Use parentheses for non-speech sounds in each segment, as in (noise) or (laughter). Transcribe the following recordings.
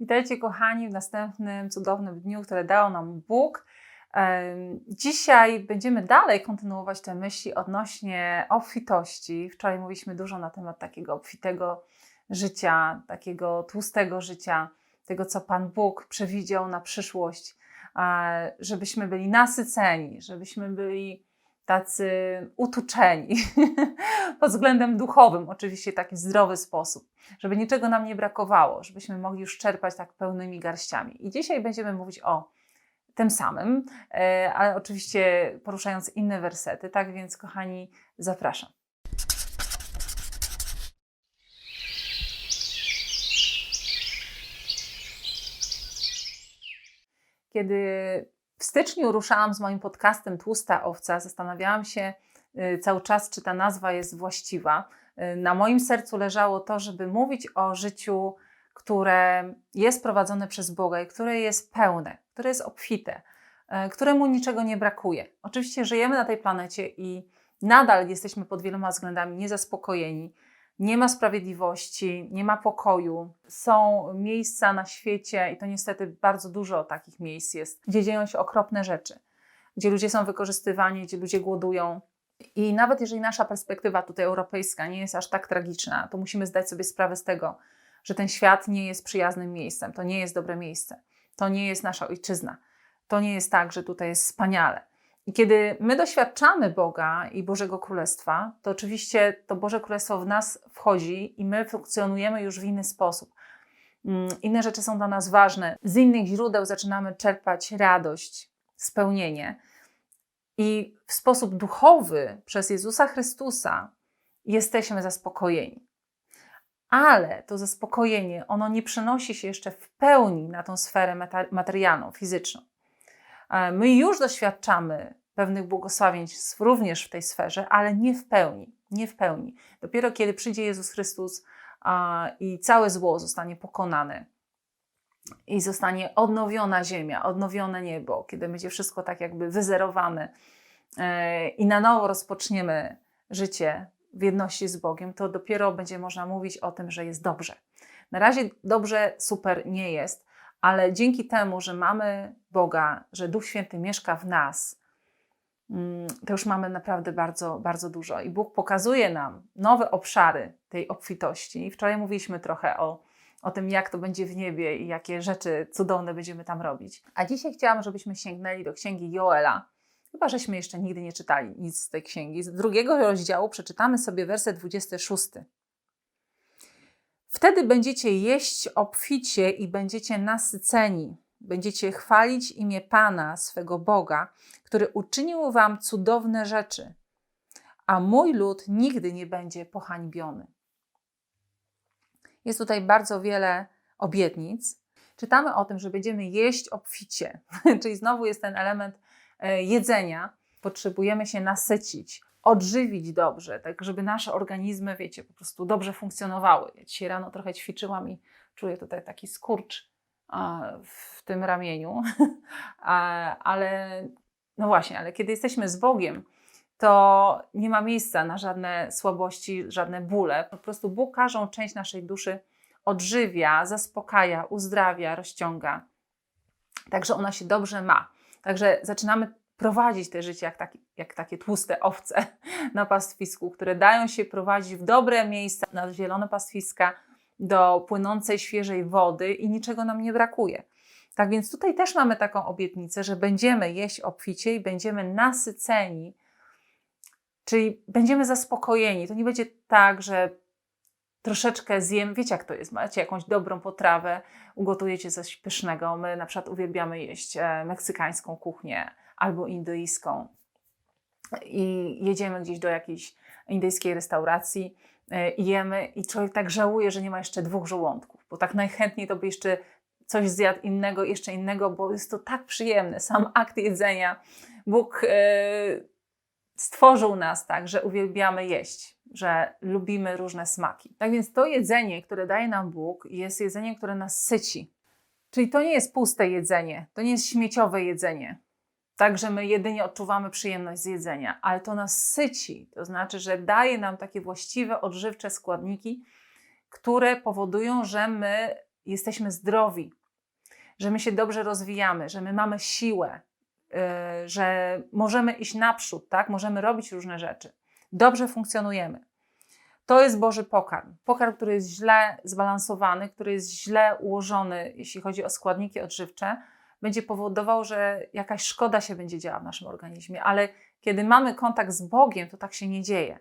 Witajcie kochani w następnym cudownym dniu, które dał nam Bóg. Dzisiaj będziemy dalej kontynuować te myśli odnośnie obfitości. Wczoraj mówiliśmy dużo na temat takiego obfitego życia, takiego tłustego życia, tego co Pan Bóg przewidział na przyszłość, żebyśmy byli nasyceni, żebyśmy byli tacy utuczeni (laughs) pod względem duchowym, oczywiście taki zdrowy sposób, żeby niczego nam nie brakowało, żebyśmy mogli już czerpać tak pełnymi garściami. I dzisiaj będziemy mówić o tym samym, e, ale oczywiście poruszając inne wersety. Tak więc, kochani, zapraszam. Kiedy w styczniu ruszałam z moim podcastem Tłusta Owca, zastanawiałam się y, cały czas, czy ta nazwa jest właściwa. Y, Na moim sercu leżało to, żeby mówić o życiu, które jest prowadzone przez Boga i które jest pełne, które jest obfite, y, któremu niczego nie brakuje. Oczywiście żyjemy na tej planecie i nadal jesteśmy pod wieloma względami niezaspokojeni. Nie ma sprawiedliwości, nie ma pokoju. Są miejsca na świecie, i to niestety bardzo dużo takich miejsc jest, gdzie dzieją się okropne rzeczy, gdzie ludzie są wykorzystywani, gdzie ludzie głodują. I nawet jeżeli nasza perspektywa tutaj europejska nie jest aż tak tragiczna, to musimy zdać sobie sprawę z tego, że ten świat nie jest przyjaznym miejscem, to nie jest dobre miejsce, to nie jest nasza ojczyzna. To nie jest tak, że tutaj jest wspaniale. I kiedy my doświadczamy Boga i Bożego Królestwa, to oczywiście to Boże Królestwo w nas wchodzi i my funkcjonujemy już w inny sposób. Mm, Inne rzeczy są dla nas ważne. Z innych źródeł zaczynamy czerpać radość, spełnienie. I w sposób duchowy przez Jezusa Chrystusa jesteśmy zaspokojeni. Ale to zaspokojenie, ono nie przenosi się jeszcze w pełni na tą sferę materialną, fizyczną. E, My już doświadczamy pewnych błogosławieństw również w tej sferze, ale nie w pełni. Nie w pełni. Dopiero kiedy przyjdzie Jezus Chrystus i całe zło zostanie pokonane i zostanie odnowiona ziemia, odnowione niebo, kiedy będzie wszystko tak jakby wyzerowane e, i na nowo rozpoczniemy życie w jedności z Bogiem, to dopiero będzie można mówić o tym, że jest dobrze. Na razie dobrze, super nie jest, ale dzięki temu, że mamy Boga, że Duch Święty mieszka w nas, mm, to już mamy naprawdę bardzo, bardzo dużo. I Bóg pokazuje nam nowe obszary tej obfitości. Wczoraj mówiliśmy trochę o, o tym, jak to będzie w niebie i jakie rzeczy cudowne będziemy tam robić. A dzisiaj chciałam, żebyśmy sięgnęli do księgi Joela. Chyba, żeśmy jeszcze nigdy nie czytali nic z tej księgi. Z drugiego rozdziału przeczytamy sobie werset 26. Wtedy będziecie jeść obficie i będziecie nasyceni. Będziecie chwalić imię Pana, swego Boga, który uczynił wam cudowne rzeczy, a mój lud nigdy nie będzie pohańbiony. Jest tutaj bardzo wiele obietnic. Czytamy o tym, że będziemy jeść obficie, (laughs) czyli znowu jest ten element e, jedzenia. Potrzebujemy się nasycić, odżywić dobrze, tak żeby nasze organizmy, wiecie, po prostu dobrze funkcjonowały. Ja dzisiaj rano trochę ćwiczyłam i czuję tutaj taki skurcz w tym ramieniu, (laughs) ale no właśnie, ale kiedy jesteśmy z Bogiem, to nie ma miejsca na żadne słabości, żadne bóle. Po prostu Bóg część naszej duszy odżywia, zaspokaja, uzdrawia, rozciąga. Także ona się dobrze ma. Także zaczynamy prowadzić te życie jak, taki, jak takie tłuste owce (laughs) na pastwisku, które dają się prowadzić w dobre miejsca, na zielone pastwiska, do płynącej, świeżej wody i niczego nam nie brakuje. Tak więc tutaj też mamy taką obietnicę, że będziemy jeść obficie i będziemy nasyceni, czyli będziemy zaspokojeni. To nie będzie tak, że troszeczkę zjem, wiecie jak to jest, macie jakąś dobrą potrawę, ugotujecie coś pysznego. My na przykład uwielbiamy jeść e, meksykańską kuchnię albo indyjską i jedziemy gdzieś do jakiejś indyjskiej restauracji e, i jemy i człowiek tak żałuje, że nie ma jeszcze dwóch żołądków, bo tak najchętniej to by jeszcze coś zjadł innego, jeszcze innego, bo jest to tak przyjemne, sam akt jedzenia. Bóg e, stworzył nas tak, że uwielbiamy jeść, że lubimy różne smaki. Tak więc to jedzenie, które daje nam Bóg, jest jedzeniem, które nas syci. Czyli to nie jest puste jedzenie, to nie jest śmieciowe jedzenie. Tak, że my jedynie odczuwamy przyjemność z jedzenia, ale to nas syci. To znaczy, że daje nam takie właściwe, odżywcze składniki, które powodują, że my jesteśmy zdrowi, że my się dobrze rozwijamy, że my mamy siłę, yy, że możemy iść naprzód, tak? możemy robić różne rzeczy, dobrze funkcjonujemy. To jest Boży pokarm. Pokarm, który jest źle zbalansowany, który jest źle ułożony, jeśli chodzi o składniki odżywcze, będzie powodował, że jakaś szkoda się będzie działa w naszym organizmie. Ale kiedy mamy kontakt z Bogiem, to tak się nie dzieje.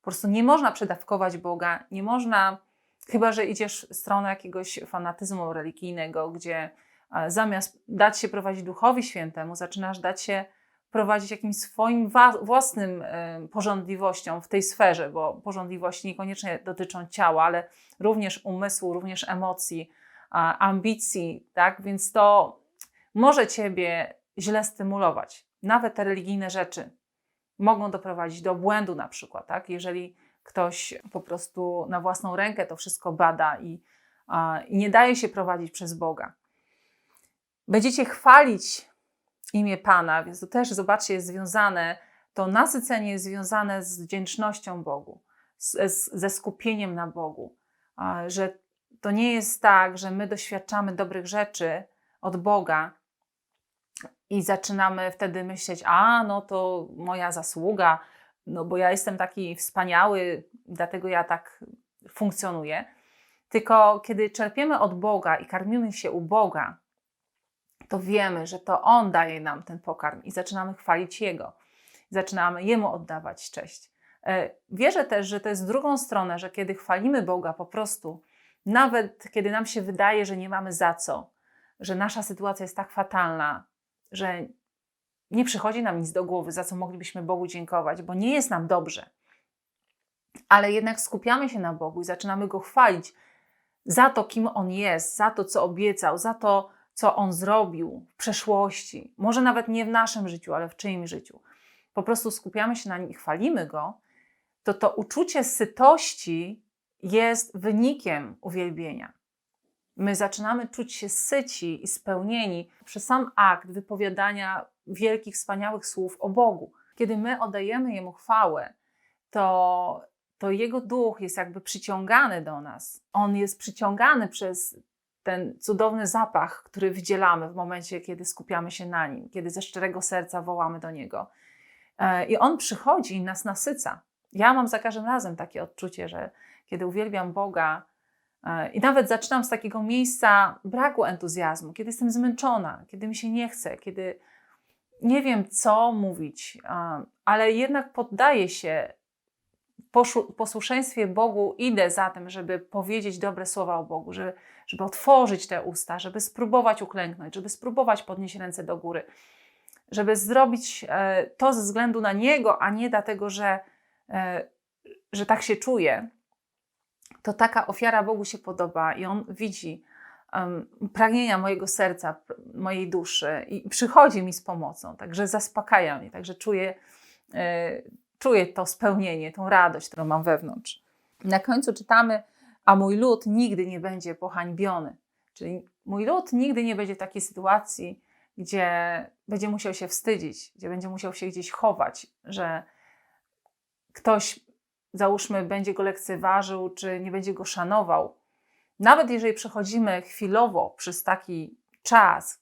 Po prostu nie można przedawkować Boga, nie można, chyba że idziesz w stronę jakiegoś fanatyzmu religijnego, gdzie e, zamiast dać się prowadzić Duchowi Świętemu, zaczynasz dać się prowadzić jakimś swoim własnym porządliwością w tej sferze, bo porządliwości niekoniecznie dotyczą ciała, ale również umysłu, również emocji, ambicji, tak? Więc to może ciebie źle stymulować. Nawet te religijne rzeczy mogą doprowadzić do błędu na przykład, tak? Jeżeli ktoś po prostu na własną rękę to wszystko bada i, i nie daje się prowadzić przez Boga. Będziecie chwalić imię Pana, więc to też, zobaczcie, jest związane, to nasycenie jest związane z wdzięcznością Bogu, z, z, ze skupieniem na Bogu, że to nie jest tak, że my doświadczamy dobrych rzeczy od Boga i zaczynamy wtedy myśleć, a no to moja zasługa, no bo ja jestem taki wspaniały, dlatego ja tak funkcjonuję. Tylko kiedy czerpiemy od Boga i karmimy się u Boga, to wiemy, że to On daje nam ten pokarm i zaczynamy chwalić Jego. Zaczynamy Jemu oddawać cześć. E, wierzę też, że to jest drugą stronę, że kiedy chwalimy Boga po prostu, nawet kiedy nam się wydaje, że nie mamy za co, że nasza sytuacja jest tak fatalna, że nie przychodzi nam nic do głowy, za co moglibyśmy Bogu dziękować, bo nie jest nam dobrze. Ale jednak skupiamy się na Bogu i zaczynamy Go chwalić za to, kim On jest, za to, co obiecał, za to, co On zrobił w przeszłości, może nawet nie w naszym życiu, ale w czyimś życiu, po prostu skupiamy się na nim i chwalimy Go, to to uczucie sytości jest wynikiem uwielbienia. My zaczynamy czuć się syci i spełnieni przez sam akt wypowiadania wielkich, wspaniałych słów o Bogu. Kiedy my oddajemy Jemu chwałę, to, to Jego duch jest jakby przyciągany do nas. On jest przyciągany przez ten cudowny zapach, który wydzielamy w momencie, kiedy skupiamy się na nim, kiedy ze szczerego serca wołamy do niego. E, I on przychodzi i nas nasyca. Ja mam za każdym razem takie odczucie, że kiedy uwielbiam Boga i nawet zaczynam z takiego miejsca braku entuzjazmu, kiedy jestem zmęczona, kiedy mi się nie chce, kiedy nie wiem, co mówić, e, ale jednak poddaję się posłuszeństwie Bogu idę za tym, żeby powiedzieć dobre słowa o Bogu, żeby, żeby otworzyć te usta, żeby spróbować uklęknąć, żeby spróbować podnieść ręce do góry, żeby zrobić e, to ze względu na Niego, a nie dlatego, że, e, że tak się czuję, to taka ofiara Bogu się podoba i On widzi um, pragnienia mojego serca, mojej duszy i przychodzi mi z pomocą, także zaspokaja mnie, także czuję e, czuję to spełnienie, tą radość, którą mam wewnątrz. Na końcu czytamy, a mój lud nigdy nie będzie pohańbiony. Czyli mój lud nigdy nie będzie w takiej sytuacji, gdzie będzie musiał się wstydzić, gdzie będzie musiał się gdzieś chować, że ktoś, załóżmy, będzie go lekceważył, czy nie będzie go szanował. Nawet jeżeli przechodzimy chwilowo przez taki czas,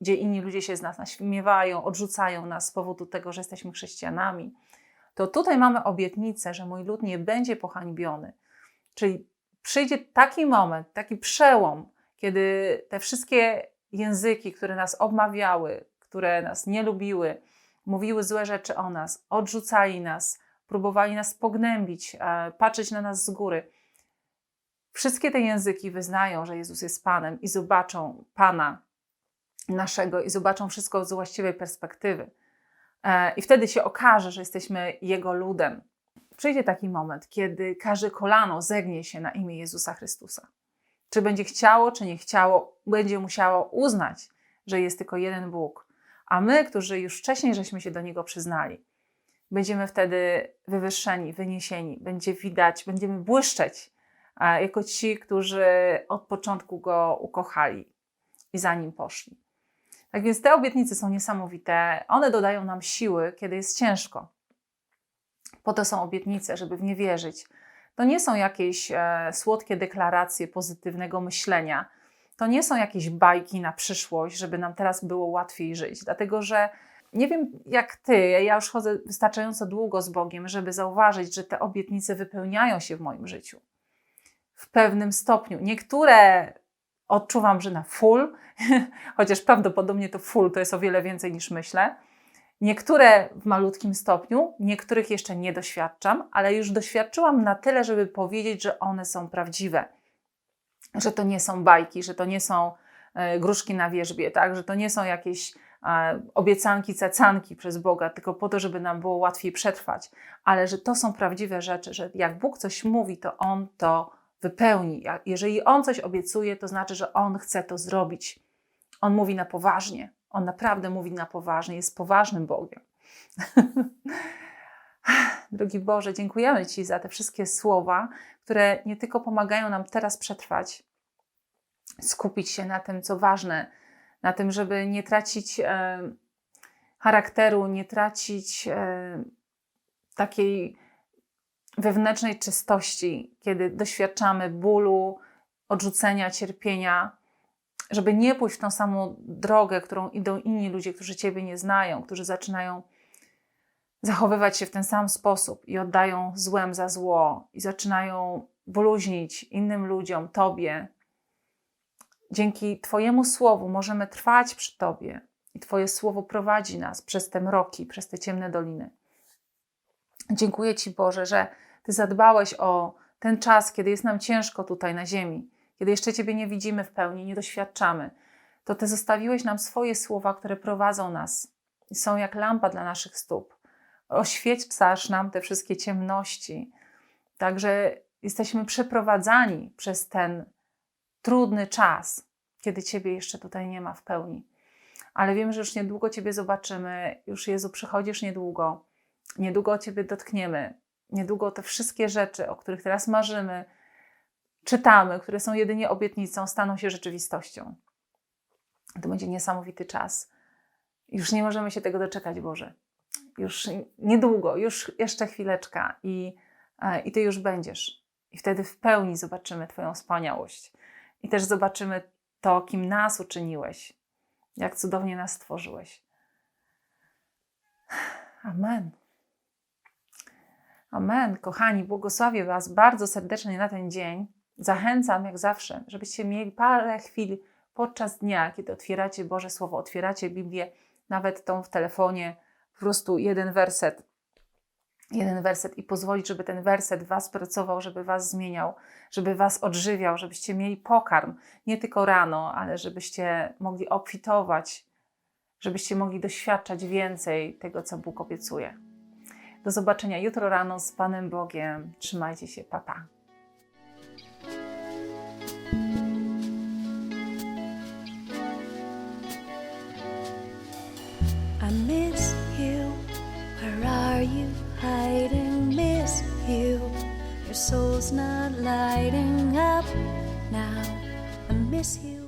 gdzie inni ludzie się z nas naśmiewają, odrzucają nas z powodu tego, że jesteśmy chrześcijanami, to tutaj mamy obietnicę, że mój lud nie będzie pohańbiony. Czyli przyjdzie taki moment, taki przełom, kiedy te wszystkie języki, które nas obmawiały, które nas nie lubiły, mówiły złe rzeczy o nas, odrzucali nas, próbowali nas pognębić, e, patrzeć na nas z góry. Wszystkie te języki wyznają, że Jezus jest Panem i zobaczą Pana naszego i zobaczą wszystko z właściwej perspektywy. E, I wtedy się okaże, że jesteśmy Jego ludem. Przyjdzie taki moment, kiedy każde kolano zegnie się na imię Jezusa Chrystusa. Czy będzie chciało, czy nie chciało, będzie musiało uznać, że jest tylko jeden Bóg. A my, którzy już wcześniej żeśmy się do Niego przyznali, będziemy wtedy wywyższeni, wyniesieni, będzie widać, będziemy błyszczeć jako ci, którzy od początku Go ukochali i za Nim poszli. Tak więc te obietnice są niesamowite. One dodają nam siły, kiedy jest ciężko. Po to są obietnice, żeby w nie wierzyć. To nie są jakieś e, słodkie deklaracje pozytywnego myślenia, to nie są jakieś bajki na przyszłość, żeby nam teraz było łatwiej żyć, dlatego że nie wiem jak ty, ja już chodzę wystarczająco długo z Bogiem, żeby zauważyć, że te obietnice wypełniają się w moim życiu. W pewnym stopniu. Niektóre odczuwam, że na full, (laughs) chociaż prawdopodobnie to full to jest o wiele więcej niż myślę. Niektóre w malutkim stopniu, niektórych jeszcze nie doświadczam, ale już doświadczyłam na tyle, żeby powiedzieć, że one są prawdziwe. Że to nie są bajki, że to nie są e, gruszki na wierzbie, tak? że to nie są jakieś obiecanki, cacanki przez Boga, tylko po to, żeby nam było łatwiej przetrwać, ale że to są prawdziwe rzeczy, że jak Bóg coś mówi, to On to wypełni. Jeżeli On coś obiecuje, to znaczy, że On chce to zrobić. On mówi na poważnie. On naprawdę mówi na poważnie, jest poważnym Bogiem. (laughs) Drogi Boże, dziękujemy Ci za te wszystkie słowa, które nie tylko pomagają nam teraz przetrwać, skupić się na tym, co ważne, na tym, żeby nie tracić e, charakteru, nie tracić e, takiej wewnętrznej czystości, kiedy doświadczamy bólu, odrzucenia, cierpienia, żeby nie pójść w tą samą drogę, którą idą inni ludzie, którzy Ciebie nie znają, którzy zaczynają zachowywać się w ten sam sposób i oddają złem za zło i zaczynają bluźnić innym ludziom, Tobie. Dzięki Twojemu słowu możemy trwać przy Tobie i Twoje słowo prowadzi nas przez te mroki, przez te ciemne doliny. Dziękuję Ci, Boże, że Ty zadbałeś o ten czas, kiedy jest nam ciężko tutaj na ziemi, kiedy jeszcze Ciebie nie widzimy w pełni, nie doświadczamy. To Ty zostawiłeś nam swoje słowa, które prowadzą nas i są jak lampa dla naszych stóp. Oświecasz nam te wszystkie ciemności. Także jesteśmy przeprowadzani przez ten trudny czas, kiedy Ciebie jeszcze tutaj nie ma w pełni. Ale wiem, że już niedługo Ciebie zobaczymy, już Jezu, przychodzisz niedługo, niedługo Ciebie dotkniemy, niedługo te wszystkie rzeczy, o których teraz marzymy, czytamy, które są jedynie obietnicą, staną się rzeczywistością. To będzie niesamowity czas. Już nie możemy się tego doczekać, Boże. Już niedługo, już jeszcze chwileczka i, e, i Ty już będziesz. I wtedy w pełni zobaczymy Twoją wspaniałość. I też zobaczymy to, kim nas uczyniłeś, jak cudownie nas stworzyłeś. Amen. Amen. Kochani, błogosławię Was bardzo serdecznie na ten dzień. Zachęcam, jak zawsze, żebyście mieli parę chwil podczas dnia, kiedy otwieracie Boże Słowo, otwieracie Biblię, nawet tą w telefonie, po prostu jeden werset, jeden werset i pozwolić, żeby ten werset Was pracował, żeby Was zmieniał, żeby Was odżywiał, żebyście mieli pokarm, nie tylko rano, ale żebyście mogli obfitować, żebyście mogli doświadczać więcej tego, co Bóg obiecuje. Do zobaczenia jutro rano z Panem Bogiem. Trzymajcie się, papa. Pa. Soul's not lighting up now. I miss you.